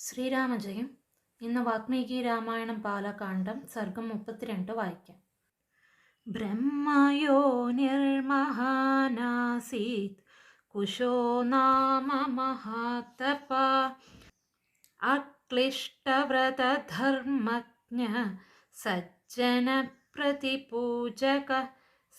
ശ്രീരാമജയം ഇന്ന് വാൽമീകി രാമായണം പാലകാണ്ഡം സർഗം മുപ്പത്തിരണ്ട് വായിക്കാം. ബ്രഹ്മയോ നിർമഹാനാസീത് കുശോ നാമ മഹാതപ അക്ലിഷ്ടവ്രതധർമ്മജ്ഞ സജ്ജന പ്രതിപൂജക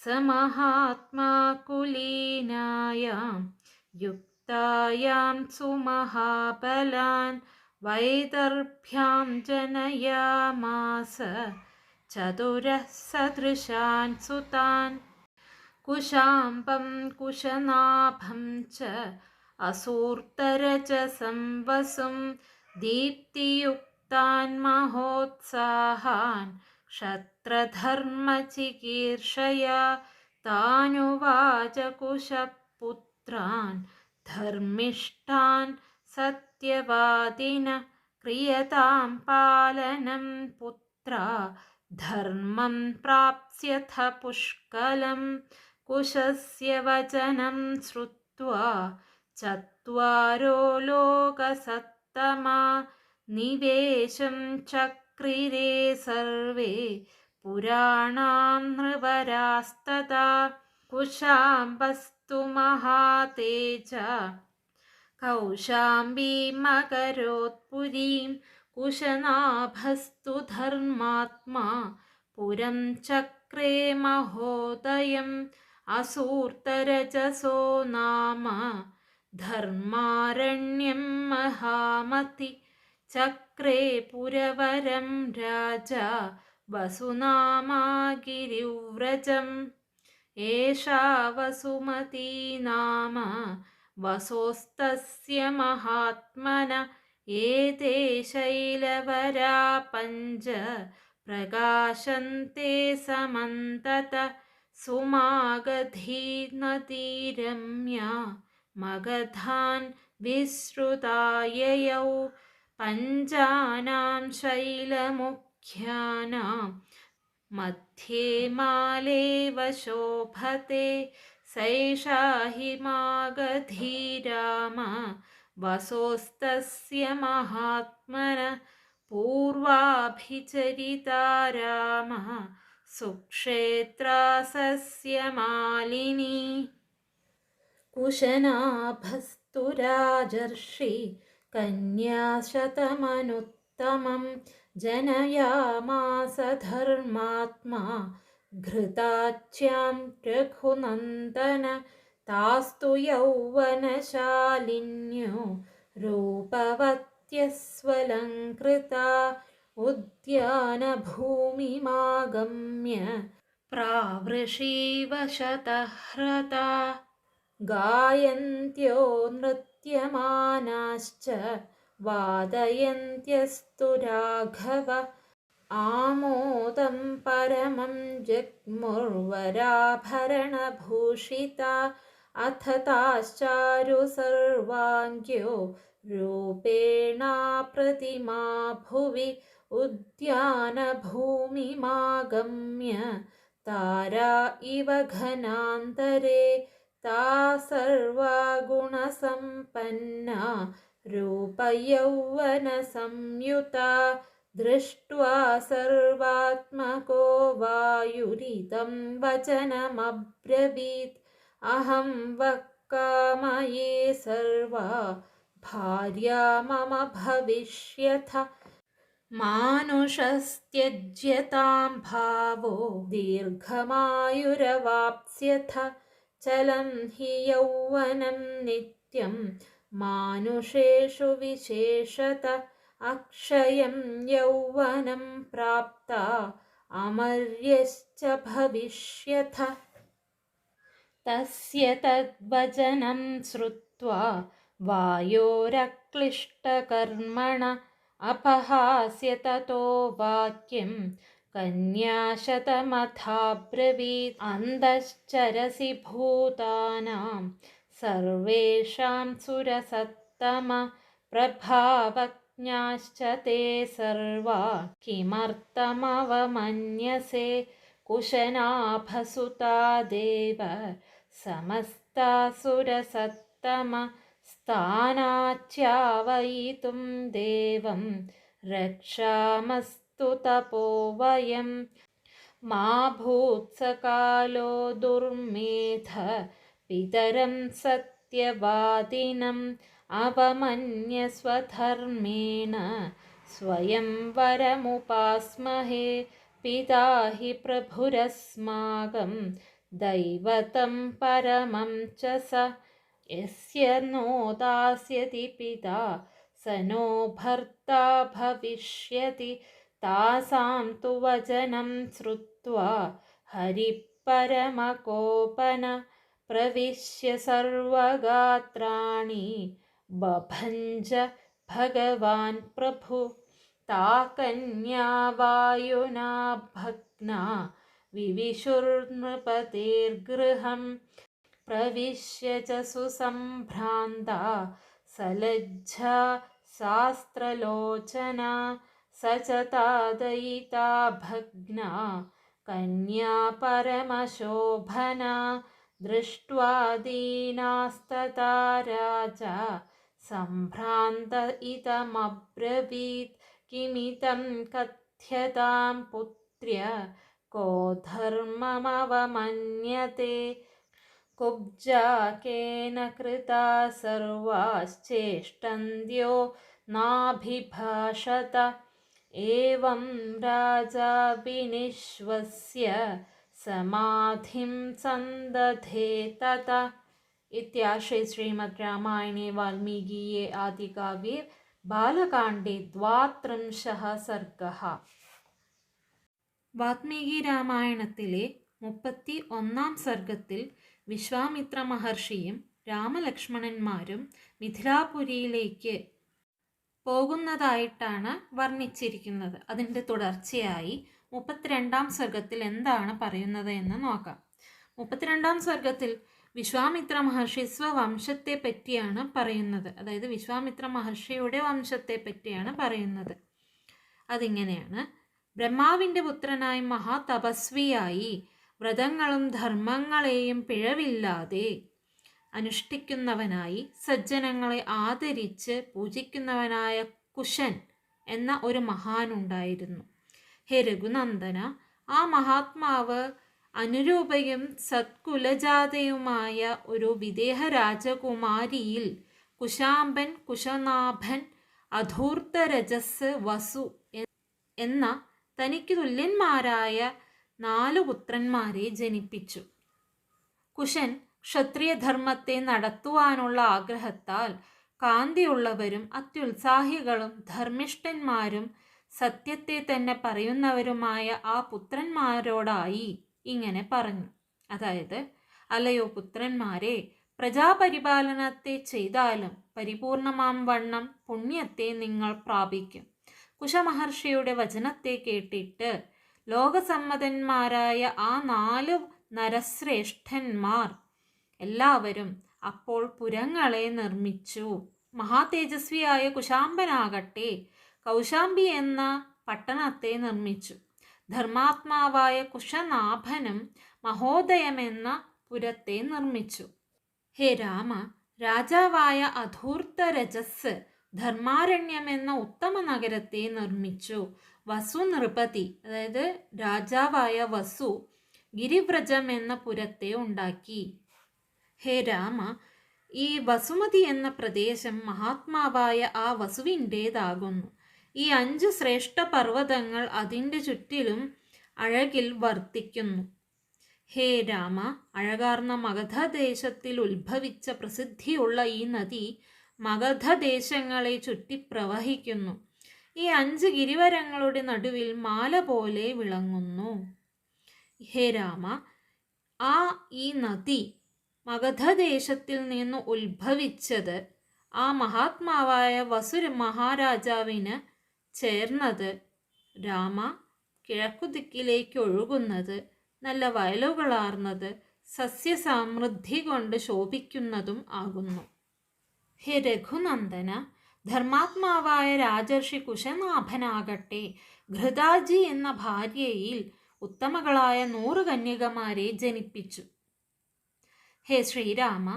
സമഹാത്മാ കുലീനായാം യുക്തായാം സുമഹാബലാൻ वैदर्भ्यां जनयामास चतुरः सदृशान् सुतान् कुशाम्बं कुशनाभं च असूर्तरजसं वसुं दीप्तियुक्तान् महोत्साहान् क्षत्रधर्मचिकीर्षया तानुवाच कुशपुत्रान् धर्मिष्ठान् സത്യവാദിന ക്രിയതാം പാലനം പുത്ര ധർമ്മം പ്രാപ്സ്യഥ പുഷ്കലം കുശസ്യ വചനം ശ്രുത്വാ ചരോ ലോകസത്തമാ നിവേശം ചക്രിരേ സർവേ പുരാണാം നൃവരാസ്തത കുശാംബസ്തു മഹാതേജ महातेज कौशाम्बीमकरोत्पुरीं कुशनाभस्तु धर्मात्मा पुरं चक्रे महोदयम् असूर्तरजसो नाम धर्मारण्यं महामति चक्रे पुरवरं राजा वसुनामा गिरिव्रजम् एषा वसुमती नाम वसोस्तस्य महात्मन एते शैलवरा पञ्च प्रकाशन्ते समन्तत सुमागधीनतीरम्या मगधान् विश्रुताययौ पञ्चानां शैलमुख्यानां मध्ये मालेव शोभते सैषा हि मागधीराम वसोस्तस्य महात्मन पूर्वाभिचरिता रामः सुक्षेत्रासस्य मालिनी कुशनाभस्तु राजर्षि कन्याशतमनुत्तमं जनयामास धर्मात्मा घृताच्यां रघुनन्दन तास्तु यौवनशालिन्यो रूपवत्यस्वलङ्कृता उद्यानभूमिमागम्य प्रावृषीव शतह्रता गायन्त्यो नृत्यमानाश्च वादयन्त्यस्तु राघव आमोदं परमं जग्मुर्वराभरणभूषिता अथ ताश्चारु सर्वाङ्ग्यो रूपेणा प्रतिमा भुवि उद्यानभूमिमागम्य तारा इव घनान्तरे ता सर्वा गुणसम्पन्ना रूपयौवनसंयुता दृष्ट्वा सर्वात्मको वायुरितं वचनमब्रवीत्। अहं वक्कामये सर्वा भार्या मम भविष्यथ। मानुषस्त्यज्यतां भावो दीर्घमायुरवाप्स्यथ। चलं हि यौवनं नित्यं मानुषेषु विशेषत अक्षयं यौवनं प्राप्ता अमर्यश्च भविष्यथ तस्य तद्वचनं श्रुत्वा वायोरक्लिष्टकर्मण अपहास्य ततो वाक्यं कन्याशतमथाब्रवीत् अन्धश्चरसि भूतानां सर्वेषां सुरसत्तम प्रभावक् ज्ञाश्च ते सर्वा किमर्थमवमन्यसे कुशनाभसुता देव समस्तासुरसत्तमस्थानाच्यावयितुं देवं रक्षामस्तु तपो वयं। मा भूत्सकालो दुर्मेध पितरं सत्यवादिनम् अवमन्यस्वधर्मेण स्वयं वरमुपास्महे पिता हि प्रभुरस्माकं दैवतं परमं च स यस्य नो दास्यति पिता स नो भर्ता भविष्यति तासां तु वचनं श्रुत्वा हरिपरमकोपन प्रविश्य सर्वगात्राणि बभञ्ज भगवान् प्रभु ता कन्या वायुना भग्ना विविशुर्नृपतेर्गृहम् प्रविश्य च सुसम्भ्रान्ता सलज्जा शास्त्रलोचना स च तादयिता भग्ना कन्या परमशोभना दृष्ट्वा दीनास्तता राजा सम्भ्रान्त इदमब्रवीत्। किमिदं कथ्यतां पुत्र्य को धर्ममवमन्यते। कुब्जा केन कृता सर्वाश्चेष्टन्द्यो नाभिभाषत। एवं राजा विनिश्वस्य समाधिं सन्दधे तत इत्याश्रे श्रीमद् रामायणे वाल्मीकीये आदिकाव्ये बालकाण्डे द्वात्रिंशः सर्गः വാത്മീകി രാമായണത്തിലെ മുപ്പത്തി ഒന്നാം സർഗത്തിൽ വിശ്വാമിത്ര മഹർഷിയും രാമലക്ഷ്മണന്മാരും മിഥിലാപുരിയിലേക്ക് പോകുന്നതായിട്ടാണ് വർണ്ണിച്ചിരിക്കുന്നത് അതിൻ്റെ തുടർച്ചയായി മുപ്പത്തിരണ്ടാം സർഗത്തിൽ എന്താണ് പറയുന്നത് എന്ന് നോക്കാം മുപ്പത്തിരണ്ടാം സർഗത്തിൽ വിശ്വാമിത്ര മഹർഷി സ്വവംശത്തെ പറ്റിയാണ് പറയുന്നത്. അതായത് വിശ്വാമിത്ര മഹർഷിയുടെ വംശത്തെ പറ്റിയാണ് പറയുന്നത്. അതിങ്ങനെയാണ്. ബ്രഹ്മാവിന്റെ പുത്രനായി മഹാതപസ്വിയായി വ്രതങ്ങളും ധർമ്മങ്ങളെയും പിഴവില്ലാതെ അനുഷ്ഠിക്കുന്നവനായി സജ്ജനങ്ങളെ ആദരിച്ച് പൂജിക്കുന്നവനായ കുശൻ എന്ന ഒരു മഹാനുണ്ടായിരുന്നു. ഹേ രഘുനന്ദന ആ മഹാത്മാവ് അനുരൂപയും സത്കുലജാതയുമായ ഒരു വിദേഹ രാജകുമാരിയിൽ കുശാംബൻ കുശനാഭൻ അധൂർത്തരജസ് വസു എന്ന തനിക്ക് തുല്യന്മാരായ നാലു പുത്രന്മാരെ ജനിപ്പിച്ചു. കുശൻ ക്ഷത്രിയധർമ്മത്തെ നടത്തുവാനുള്ള ആഗ്രഹത്താൽ കാന്തിയുള്ളവരും അത്യുത്സാഹികളും ധർമ്മിഷ്ഠന്മാരും സത്യത്തെ തന്നെ പറയുന്നവരുമായ ആ പുത്രന്മാരോടായി ഇങ്ങനെ പറഞ്ഞു. അതായത് അലയോ പുത്രന്മാരെ പ്രജാപരിപാലനത്തെ ചെയ്താലും പരിപൂർണമാം വണ്ണം പുണ്യത്തെ നിങ്ങൾ പ്രാപിക്കും കുശമഹർഷിയുടെ വചനത്തെ കേട്ടിട്ട് ലോകസമ്മതന്മാരായ ആ നാലു നരശ്രേഷ്ഠന്മാർ എല്ലാവരും അപ്പോൾ പുരങ്ങളെ നിർമ്മിച്ചു. മഹാതേജസ്വിയായ കുശാംബനാകട്ടെ കൗശാംബി എന്ന പട്ടണത്തെ നിർമ്മിച്ചു. ധർമാത്മാവായ കുശനാഭനും മഹോദയമെന്ന പുരത്തെ നിർമ്മിച്ചു. ഹേ രാമ രാജാവായ അധൂർത്ത രജസ് ധർമാരണ്യമെന്ന ഉത്തമ നഗരത്തെ നിർമ്മിച്ചു. വസു നൃപതി അതായത് രാജാവായ വസു ഗിരിവ്രജം എന്ന പുരത്തെ ഉണ്ടാക്കി. ഹേ രാമ ഈ വസുമതി എന്ന പ്രദേശം മഹാത്മാവായ ആ വസുവിന്റേതാകുന്നു. ഈ അഞ്ച് ശ്രേഷ്ഠ പർവതങ്ങൾ അതിന്റെ ചുറ്റിലും അഴകിൽ വർത്തിക്കുന്നു. ഹേ രാമ അഴകാർന്ന മഗധദേശത്തിൽ ഉത്ഭവിച്ച പ്രസിദ്ധിയുള്ള ഈ നദി മഗധദേശങ്ങളെ ചുറ്റി പ്രവഹിക്കുന്നു. ഈ അഞ്ച് ഗിരിവരങ്ങളുടെ നടുവിൽ മാല പോലെ വിളങ്ങുന്നു. ഹേ രാമ ആ ഈ നദി മഗധദേശത്തിൽ നിന്ന് ഉത്ഭവിച്ചത് ആ മഹാത്മാവായ വസുര മഹാരാജാവിന് ചേർന്നത്. രാമ കിഴക്കുദിക്കിലേക്ക് ഒഴുകുന്നത് നല്ല വയലുകളാർന്നത് സസ്യസമൃദ്ധി കൊണ്ട് ശോഭിക്കുന്നതും ആകുന്നു. ഹേ രഘുനന്ദന ധർമാത്മാവായ രാജർഷി കുശനാഭനാകട്ടെ ഘൃതാജി എന്ന ഭാര്യയിൽ ഉത്തമകളായ നൂറ് കന്യകമാരെ ജനിപ്പിച്ചു. ഹേ ശ്രീരാമ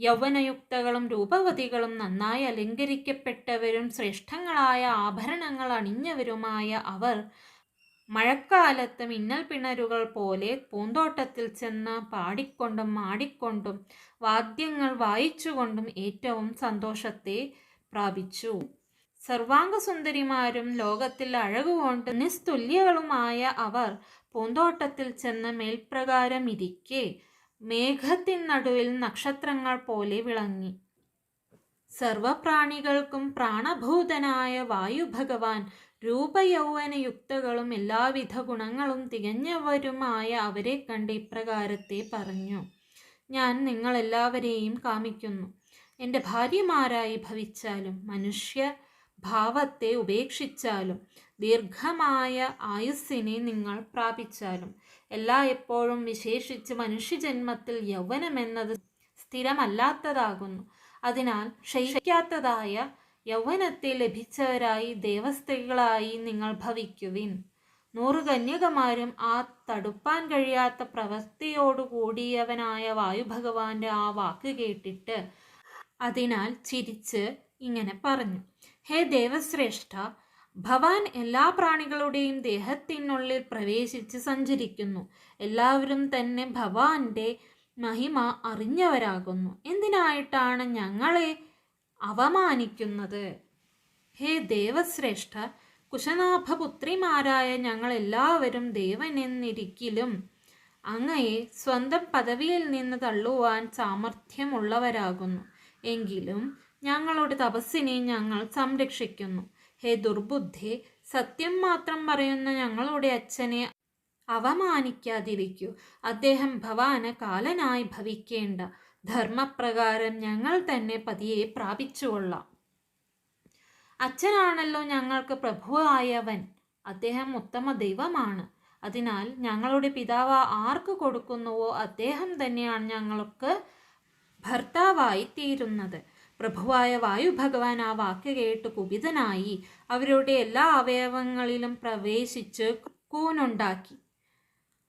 യൗവനയുക്തകളും രൂപവതികളും നന്നായി അലങ്കരിക്കപ്പെട്ടവരും ശ്രേഷ്ഠങ്ങളായ ആഭരണങ്ങൾ അണിഞ്ഞവരുമായ അവർ മഴക്കാലത്ത് മിന്നൽ പിണരുകൾ പോലെ പൂന്തോട്ടത്തിൽ ചെന്ന് പാടിക്കൊണ്ടും മാടിക്കൊണ്ടും വാദ്യങ്ങൾ വായിച്ചുകൊണ്ടും ഏറ്റവും സന്തോഷത്തെ പ്രാപിച്ചു. സർവാംഗസുന്ദരിമാരും ലോകത്തിൽ അഴകുകൊണ്ട് നിസ്തുല്യകളുമായ അവർ പൂന്തോട്ടത്തിൽ ചെന്ന് മേൽപ്രകാരം ഇരിക്കെ മേഘത്തിൻ നടുവിൽ നക്ഷത്രങ്ങൾ പോലെ വിളങ്ങി. സർവപ്രാണികൾക്കും പ്രാണഭൂതനായ വായുഭഗവാൻ രൂപയൗവനയുക്തകളും എല്ലാവിധ ഗുണങ്ങളും തികഞ്ഞവരുമായ അവരെ കണ്ട് ഇപ്രകാരത്തെ പറഞ്ഞു. ഞാൻ നിങ്ങളെല്ലാവരെയും കാമിക്കുന്നു. എന്റെ ഭാര്യമാരായി ഭവിച്ചാലും മനുഷ്യ ഭാവത്തെ ഉപേക്ഷിച്ചാലും ദീർഘമായ ആയുസ്സിനെ നിങ്ങൾ പ്രാപിച്ചാലും എല്ലാ എപ്പോഴും വിശേഷിച്ച് മനുഷ്യജന്മത്തിൽ യൗവനമെന്നത് സ്ഥിരമല്ലാത്തതാകുന്നു. അതിനാൽ ക്ഷയിക്കാത്തതായ യൗവനത്തെ ലഭിച്ചവരായി ദേവസ്ഥകളായി നിങ്ങൾ ഭവിക്കുവിൻ. നൂറ് കന്യകമാരും ആ തടുപ്പാൻ കഴിയാത്ത പ്രവൃത്തിയോടുകൂടിയവനായ വായുഭഗവാന്റെ ആ വാക്ക് കേട്ടിട്ട് അതിനാൽ ചിരിച്ച് ഇങ്ങനെ പറഞ്ഞു ഹേ ദേവശ്രേഷ്ഠ ഭവാൻ എല്ലാ പ്രാണികളുടെയും ദേഹത്തിനുള്ളിൽ പ്രവേശിച്ച് സഞ്ചരിക്കുന്നു. എല്ലാവരും തന്നെ ഭവാന്റെ മഹിമ അറിഞ്ഞവരാകുന്നു. എന്തിനായിട്ടാണ് ഞങ്ങളെ അവമാനിക്കുന്നത് ഹേ ദേവശ്രേഷ്ഠ കുശനാഭപുത്രിമാരായ ഞങ്ങളെല്ലാവരും ദേവനെന്നിരിക്കലും അങ്ങയെ സ്വന്തം പദവിയിൽ നിന്ന് തള്ളുവാൻ സാമർഥ്യമുള്ളവരാകുന്നു. എങ്കിലും ഞങ്ങളുടെ തപസ്സിനെ ഞങ്ങൾ സംരക്ഷിക്കുന്നു. ഹേ ദുർബുദ്ധി സത്യം മാത്രം പറയുന്ന ഞങ്ങളുടെ അച്ഛനെ അവമാനിക്കാതിരിക്കൂ അദ്ദേഹം ഭവാന് കാലനായി ഭവിക്കേണ്ട ധർമ്മപ്രകാരം ഞങ്ങൾ തന്നെ പതിയെ പ്രാപിച്ചുകൊള്ളാം. അച്ഛനാണല്ലോ ഞങ്ങൾക്ക് പ്രഭുവായവൻ. അദ്ദേഹം ഉത്തമ ദൈവമാണ്. അതിനാൽ ഞങ്ങളുടെ പിതാവ് ആർക്ക് കൊടുക്കുന്നുവോ അദ്ദേഹം തന്നെയാണ് ഞങ്ങൾക്ക് ഭർത്താവായി തീരുന്നത്. പ്രഭുവായ വായു ഭഗവാൻ ആ വാക്ക് കേട്ട് കുപിതനായി അവരുടെ എല്ലാ അവയവങ്ങളിലും പ്രവേശിച്ച് കൂനുണ്ടാക്കി.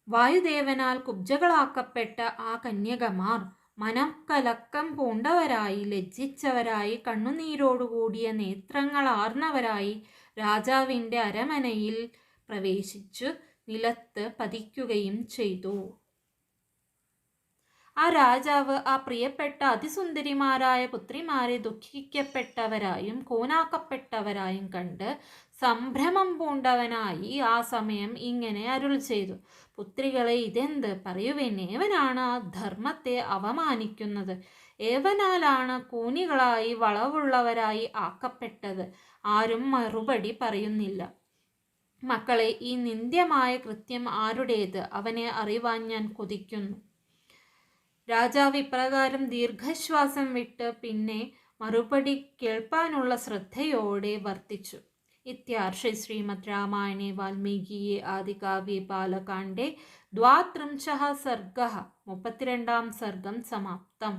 വായുദേവനാൽ കുബ്ജകളാക്കപ്പെട്ട ആ കന്യകമാർ മനക്കലക്കം പൂണ്ടവരായി ലജ്ജിച്ചവരായി കണ്ണുനീരോടുകൂടിയ നേത്രങ്ങൾ ആർന്നവരായി രാജാവിന്റെ അരമനയിൽ പ്രവേശിച്ചു നിലത്ത് പതിക്കുകയും ചെയ്തു. ആ രാജാവ് ആ പ്രിയപ്പെട്ട അതിസുന്ദരിമാരായ പുത്രിമാരെ ദുഃഖിക്കപ്പെട്ടവരായും കൂനാക്കപ്പെട്ടവരായും കണ്ട് സംഭ്രമം പൂണ്ടവനായി ആ സമയം ഇങ്ങനെ അരുൾ ചെയ്തു. പുത്രികളെ ഇതെന്ത്? പറയുവേൻ ഏവനാണ് ആ ധർമ്മത്തെ അവമാനിക്കുന്നത് ഏവനാലാണ് കൂനികളായി വളവുള്ളവരായി ആക്കപ്പെട്ടത്? ആരും മറുപടി പറയുന്നില്ല. മക്കളെ ഈ നിന്ദ്യമായ കൃത്യം ആരുടേത്? അവനെ അറിവാൻ ഞാൻ കൊതിക്കുന്നു. രാജാവ് ഇപ്രകാരം ദീർഘശ്വാസം വിട്ട് പിന്നെ മറുപടി കേൾപ്പാനുള്ള ശ്രദ്ധയോടെ വർത്തിച്ചു. ഇത്യാർഷ ശ്രീമദ് രാമായണേ വാൽമീകിയെ ആദികാവ്യ ബാലകാണ്ഡേ ദ്വാത്രിംശ സർഗ. മുപ്പത്തിരണ്ടാം സർഗം സമാപ്തം.